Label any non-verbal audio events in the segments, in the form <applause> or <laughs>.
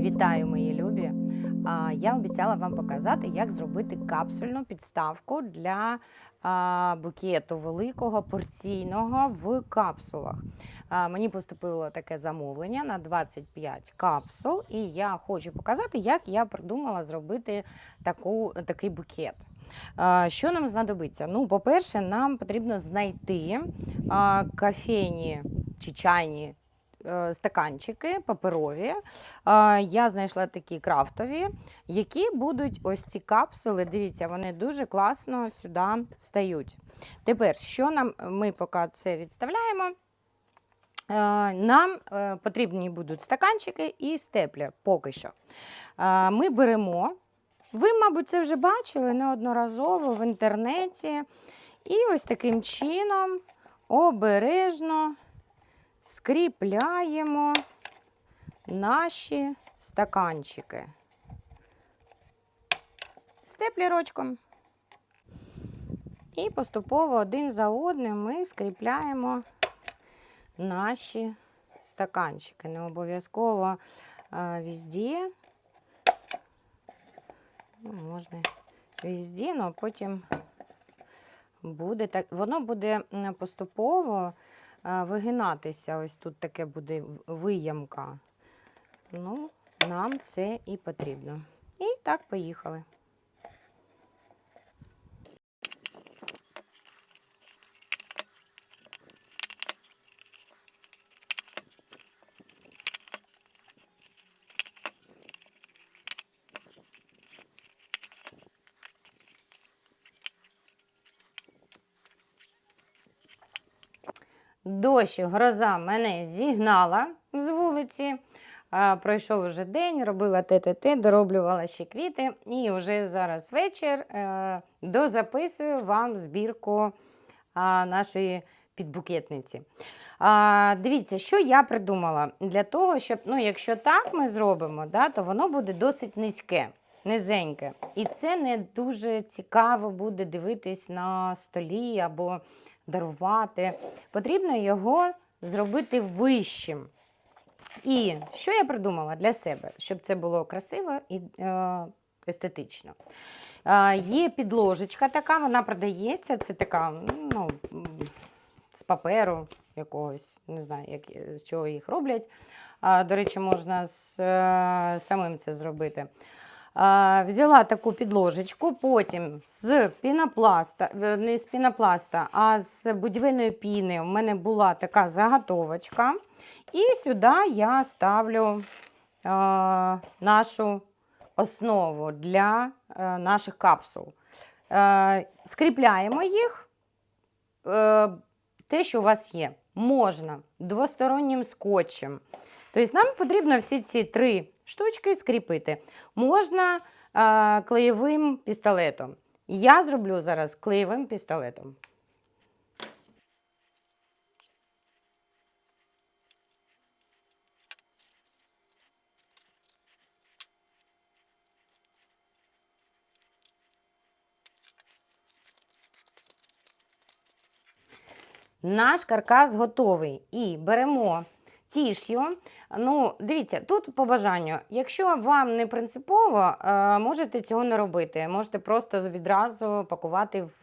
Вітаю, мої любі! Я обіцяла вам показати, як зробити капсульну підставку для букету великого порційного в капсулах. Мені поступило таке замовлення на 25 капсул, і я хочу показати, як я придумала зробити таку, такий букет. Що нам знадобиться? Ну, по-перше, нам потрібно знайти кофейні чи чайні стаканчики паперові. Е, Я знайшла такі крафтові, які будуть ось ці капсули. Дивіться, вони дуже класно сюди стають. Тепер, що нам ми поки це відставляємо? Е, Нам е, потрібні будуть стаканчики і степлер поки що. Е, Ми беремо. Ви, мабуть, це вже бачили неодноразово в інтернеті. І ось таким чином обережно скріпляємо наші стаканчики степлерочком. І поступово один за одним ми скріпляємо наші стаканчики. Не обов'язково а, везде. Ну, можна везде, але потім буде так. Воно буде поступово вигинатися. Ось тут таке буде виямка. Ну, нам це і потрібно. І так, поїхали. Дощ, гроза мене зігнала з вулиці. Пройшов вже день, робила ТТТ, дороблювала ще квіти. І вже зараз вечір е, дозаписую вам збірку нашої підбукетниці. Дивіться, що я придумала для того, щоб, ну, якщо так ми зробимо, да, то воно буде досить низьке, низеньке. І це не дуже цікаво буде дивитись на столі або дарувати. Потрібно його зробити вищим. І що я придумала для себе, щоб це було красиво і е, естетично. Е, є підложечка така, вона продається. Це така, ну, з паперу якогось, не знаю, як, з чого їх роблять. А, до речі, можна з е, самим це зробити. Взяла таку підложечку, потім з пінопласта, е, не з пінопласта, а з будівельної піни. У мене була така заготовочка. І сюди я ставлю нашу основу для е, наших капсул. Е, скріпляємо їх. Те, що у вас є, можна двостороннім скотчем. Тобто нам потрібно всі ці три штучки скріпити. Можна е, клеєвим пістолетом. Я зроблю зараз клеєвим пістолетом. Наш каркас готовий. І беремо тіш'ю. Ну, дивіться, тут по бажанню. Якщо вам не принципово, е, можете цього не робити. Можете просто відразу пакувати в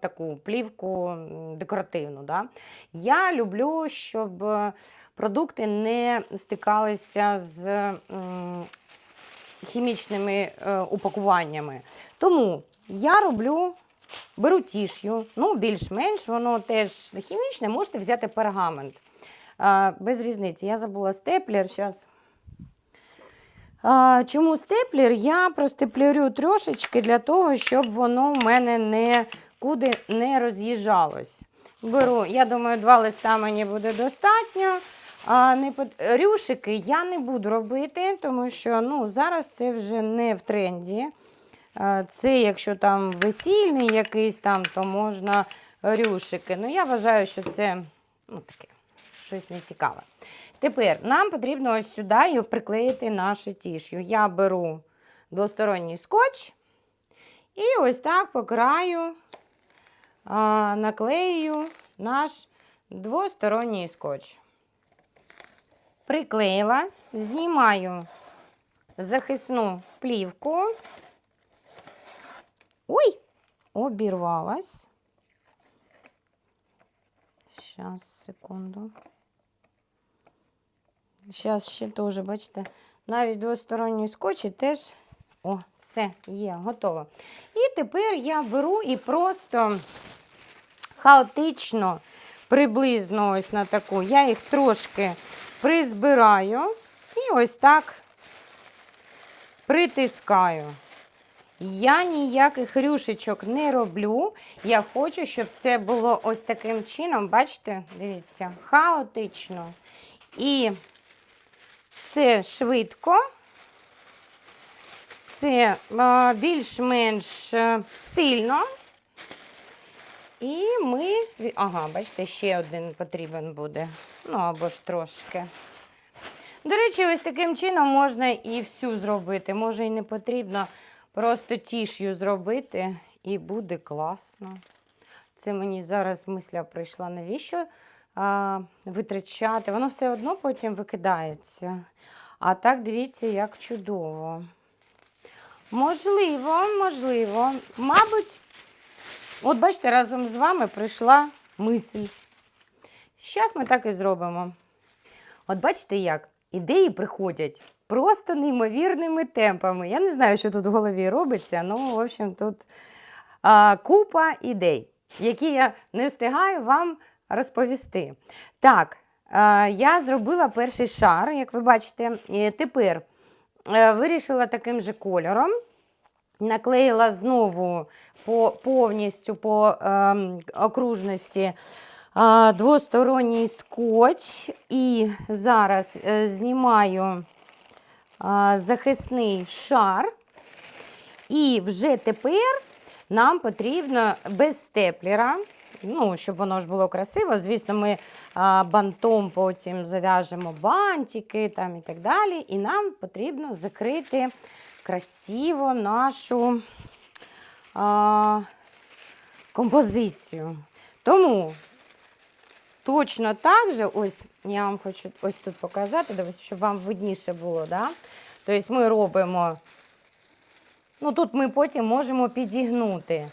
таку плівку декоративну. Да? Я люблю, щоб продукти не стикалися з хімічними е, упакуваннями. Тому я роблю Беру тіш'ю, ну, більш-менш, воно теж хімічне, можете взяти пергамент. А, без різниці. Я забула степлер зараз. А, чому степлер? Я простеплерю трошечки для того, щоб воно в мене нікуди не роз'їжджалось. Беру, я думаю, два листа мені буде достатньо. А не пот- Рюшики я не буду робити, тому що ну, зараз це вже не в тренді. Е, Це, якщо там весільний якийсь там, то можна рюшики. Ну, я вважаю, що це ну, таке, щось нецікаве. Тепер нам потрібно ось сюди приклеїти нашу тіш'ю. Я беру двосторонній скотч і ось так по краю а, наклею наш двосторонній скотч. Приклеїла, знімаю захисну плівку. Ой, обірвалась. Щас, секунду. Зараз ще теж, бачите, навіть двосторонній скотч і теж. О, все, є, готово. І тепер я беру і просто хаотично, приблизно ось на таку, я їх трошки призбираю і ось так притискаю. Я ніяких рюшечок не роблю. Я хочу, щоб це було ось таким чином. Бачите, дивіться, хаотично. І це швидко. Це більш-менш е, стильно. І ми. Ага, бачите, ще один потрібен буде. Ну або ж трошки. До речі, ось таким чином можна і всю зробити. Може, і не потрібно просто тіш'ю зробити, і буде класно. Це мені зараз мисля прийшла, навіщо витрачати. Воно все одно потім викидається. А так дивіться, як чудово. Можливо, можливо. Мабуть, от бачите, разом з вами прийшла мисль. Зараз ми так і зробимо. От бачите, як ідеї приходять просто неймовірними темпами. Я не знаю, що тут в голові робиться, ну, в общем, тут а, купа ідей, які я не встигаю вам розповісти. Так, я зробила перший шар, як ви бачите. І тепер е, вирішила таким же кольором. Наклеїла знову по, повністю по ем, окружності а, двосторонній скотч. І зараз е, знімаю а, захисний шар. І вже тепер нам потрібно без степлера, ну, щоб воно ж було красиво. Звісно, ми бантом потім зав'яжемо бантики там і так далі. І нам потрібно закрити красиво нашу а, композицію. Тому точно так же, ось я вам хочу ось тут показати, щоб вам видніше було. Да? Тобто ми робимо, ну тут ми потім можемо підігнути.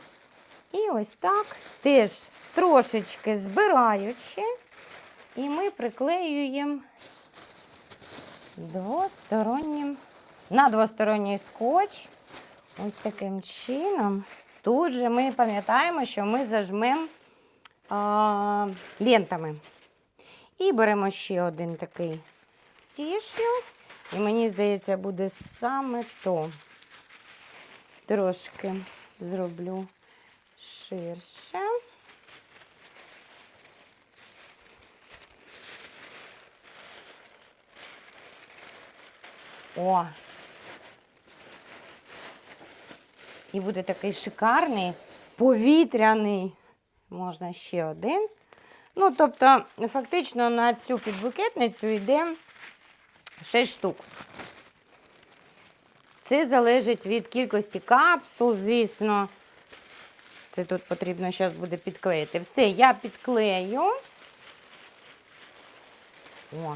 І ось так, теж трошечки збираючи, і ми приклеюємо двостороннім на двосторонній скотч. Ось таким чином. Тут же ми пам'ятаємо, що ми зажмемо лентами. І беремо ще один такий тішю. І мені здається, буде саме то. Трошки зроблю ширше. О! І буде такий шикарний, повітряний. Можна ще один. Ну, тобто, фактично на цю підбукетницю йде 6 штук. Це залежить від кількості капсул, звісно. Це тут потрібно зараз буде підклеїти. Все, я підклею. О.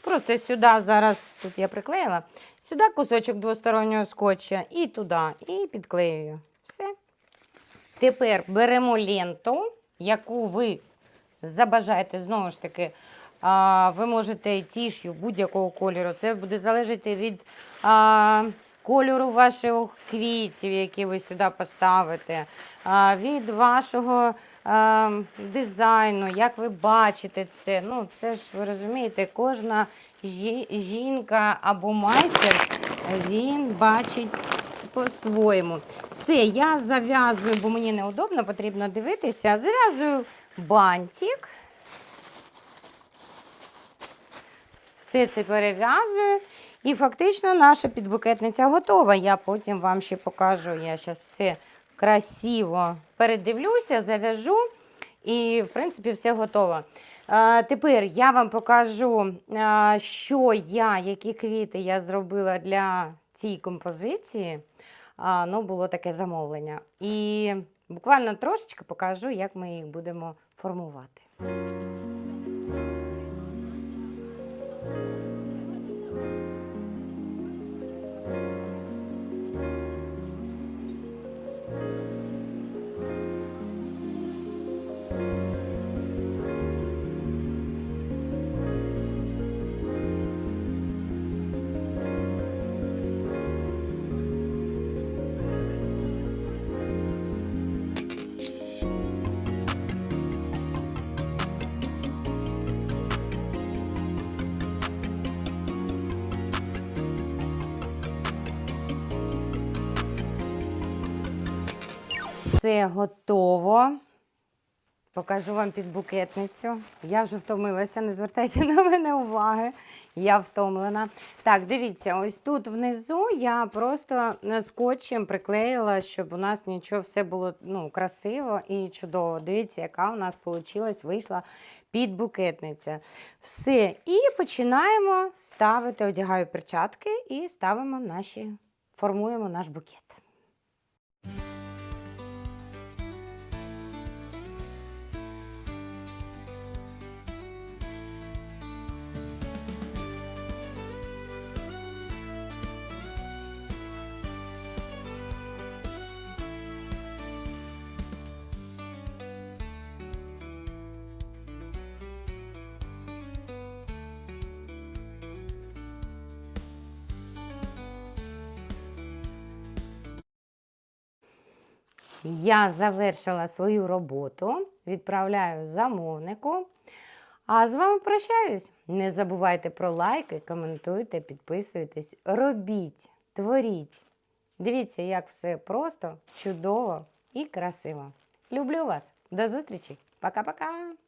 Просто сюди зараз, тут я приклеїла, сюди кусочок двостороннього скотча і туди, і підклеюю. Все. Тепер беремо ленту, яку ви забажаєте, знову ж таки, ви можете тіш'ю будь-якого кольору. Це буде залежати від кольору ваших квітів, які ви сюди поставите, від вашого дизайну, як ви бачите це. Ну, це ж ви розумієте, кожна жінка або майстер він бачить по-своєму. Все, я зав'язую, бо мені неудобно, потрібно дивитися. Зав'язую бантик. Все це перев'язую. І фактично наша підбукетниця готова. Я потім вам ще покажу. Я зараз все красиво передивлюся, зав'яжу. І, в принципі, все готово. Тепер я вам покажу, що я, які квіти я зробила для цієї композиції. Ну, було таке замовлення. І буквально трошечки покажу, як ми їх будемо формувати. thank you Все готово. Покажу вам підбукетницю. Я вже втомилася, не звертайте <laughs> на мене уваги. Я втомлена. Так, дивіться, ось тут внизу я просто скотчем приклеїла, щоб у нас нічого все було ну, красиво і чудово. Дивіться, яка у нас вийшла, вийшла підбукетниця. Все. І починаємо ставити, одягаю перчатки і ставимо наші, формуємо наш букет. Я завершила свою роботу, відправляю замовнику. А з вами прощаюсь. Не забувайте про лайки, коментуйте, підписуйтесь, робіть, творіть. Дивіться, як все просто, чудово і красиво. Люблю вас. До зустрічі. Пока-пока.